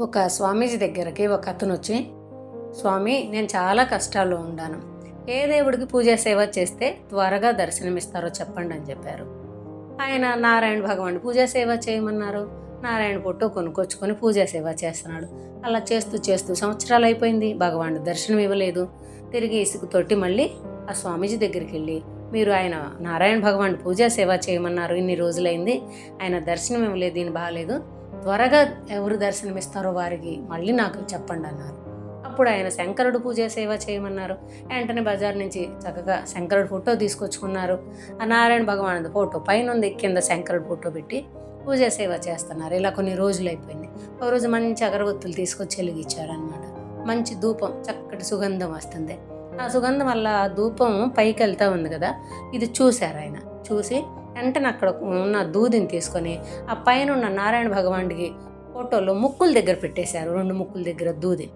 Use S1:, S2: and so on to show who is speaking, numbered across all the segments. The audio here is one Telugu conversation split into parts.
S1: ఒక స్వామీజీ దగ్గరికి ఒక అతను వచ్చి స్వామి నేను చాలా కష్టాల్లో ఉన్నాను ఏ దేవుడికి పూజ సేవ చేస్తే త్వరగా దర్శనమిస్తారో చెప్పండి అని చెప్పారు. ఆయన నారాయణ భగవాన్ పూజ సేవ చేయమన్నారు. నారాయణ ఫోటో కొనుక్కొచ్చుకొని పూజ సేవ చేస్తున్నాడు. అలా చేస్తూ చేస్తూ సంవత్సరాలు అయిపోయింది. భగవానుడు దర్శనం ఇవ్వలేదు. తిరిగి ఇసుకుతోటి మళ్ళీ ఆ స్వామీజీ దగ్గరికి వెళ్ళి మీరు ఆయన నారాయణ భగవాన్ పూజా సేవ చేయమన్నారు. ఇన్ని రోజులైంది. ఆయన దర్శనం ఇవ్వలేదు దీని బాగాలేదు త్వరగా ఎవరు దర్శనం ఇస్తారో వారికి మళ్ళీ నాకు చెప్పండి అన్నారు. అప్పుడు ఆయన శంకరుడు పూజ సేవ చేయమన్నారు. వెంటనే బజార్ నుంచి చక్కగా శంకరుడు ఫోటో తీసుకొచ్చుకున్నారు. ఆ నారాయణ భగవానుడు ఫోటో పైన ఉంది కింద శంకరుడు ఫోటో పెట్టి పూజ సేవ చేస్తున్నారు. ఇలా కొన్ని రోజులు అయిపోయింది. ఒక రోజు మంచి అగరబత్తులు తీసుకొచ్చి వెలిగించారనమాట మంచి ధూపం చక్కటి సుగంధం వస్తుంది. ఆ సుగంధం వల్ల ఆ ధూపం పైకి వెళ్తూ ఉంది కదా? ఇది చూశారు ఆయన. చూసి వెంటనే అక్కడ ఉన్న దూదిని తీసుకొని ఆ పైన ఉన్న నారాయణ భగవానుడికి ఫోటోలో ముక్కుల దగ్గర పెట్టేశారు రెండు ముక్కుల దగ్గర దూది.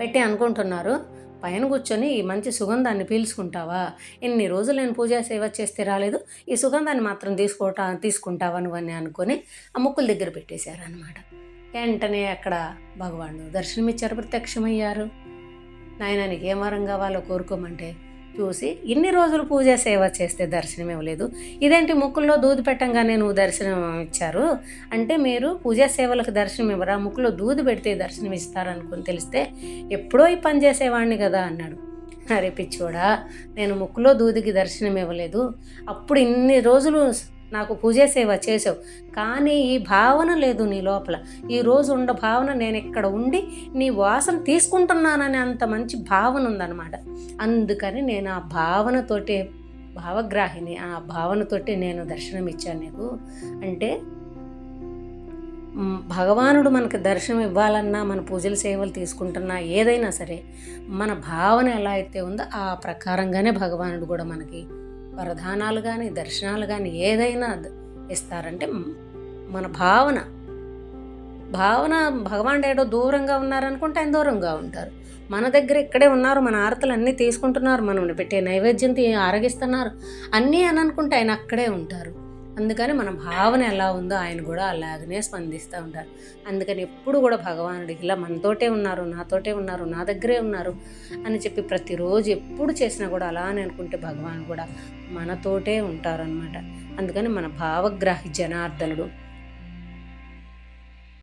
S1: పెట్టి అనుకుంటున్నారు పైన కూర్చొని ఈ మంచి సుగంధాన్ని పీల్చుకుంటావా? ఎన్ని రోజులు నేను పూజా సేవ చేస్తే రాలేదు ఈ సుగంధాన్ని మాత్రం తీసుకోవటా తీసుకుంటావా నువ్వని అనుకొని ఆ ముక్కుల దగ్గర పెట్టేశారు అనమాట వెంటనే అక్కడ భగవానుడు దర్శనమిచ్చారు ప్రత్యక్షమయ్యారు. నాయన నీకు ఏం వరం కావాలో కోరుకోమంటే చూసి ఇన్ని రోజులు పూజ సేవ చేస్తే దర్శనం ఇవ్వలేదు. ఇదేంటి ముక్కుల్లో దూది పెట్టంగానే నువ్వు దర్శనం ఇచ్చారు? అంటే మీరు పూజా సేవలకు దర్శనం ఇవ్వరా? ముక్కులో దూది పెడితే దర్శనం ఇస్తారనుకుని తెలిస్తే ఎప్పుడో ఈ పని చేసేవాడిని కదా అన్నాడు. అరే పిచ్చోడా నేను ముక్కులో దూదికి దర్శనం ఇవ్వలేదు. అప్పుడు ఇన్ని రోజులు నాకు పూజ సేవ చేసావు కానీ ఈ భావన లేదు నీ లోపల. ఈరోజు ఉండ భావన నేను ఇక్కడ ఉండి నీ వాసన తీసుకుంటున్నానని అంత మంచి భావన ఉందన్నమాట. అందుకని నేను ఆ భావనతోటే భావగ్రాహిని ఆ భావనతోటి నేను దర్శనం ఇచ్చాను నీకు. అంటే భగవానుడు మనకు దర్శనం ఇవ్వాలన్నా మన పూజల సేవలు తీసుకుంటున్నా ఏదైనా సరే మన భావన ఎలా అయితే ఉందో ఆ ప్రకారంగానే భగవానుడు కూడా మనకి వరదానాలు కానీ దర్శనాలు కానీ ఏదైనా ఇస్తారంటే మన భావన. భావన భగవాన్ ఏడో దూరంగా ఉన్నారనుకుంటే ఆయన దూరంగా ఉంటారు. మన దగ్గర ఇక్కడే ఉన్నారు మన ఆరతలు అన్నీ తీసుకుంటున్నారు మనం పెట్టే నైవేద్యం ఆరగిస్తున్నారు. అన్నీ అని అనుకుంటే ఆయన అక్కడే ఉంటారు. అందుకని మన భావన ఎలా ఉందో ఆయన కూడా అలాగనే స్పందిస్తూ ఉంటారు. అందుకని ఎప్పుడు కూడా భగవానుడికి ఇలా మనతోటే ఉన్నారు నాతోటే ఉన్నారు నా దగ్గరే ఉన్నారు అని చెప్పి ప్రతిరోజు ఎప్పుడు చేసినా కూడా అలానే అనుకుంటే భగవాన్ కూడా మనతోటే ఉంటారనమాట అందుకని మన భావగ్రాహి జనార్దనుడు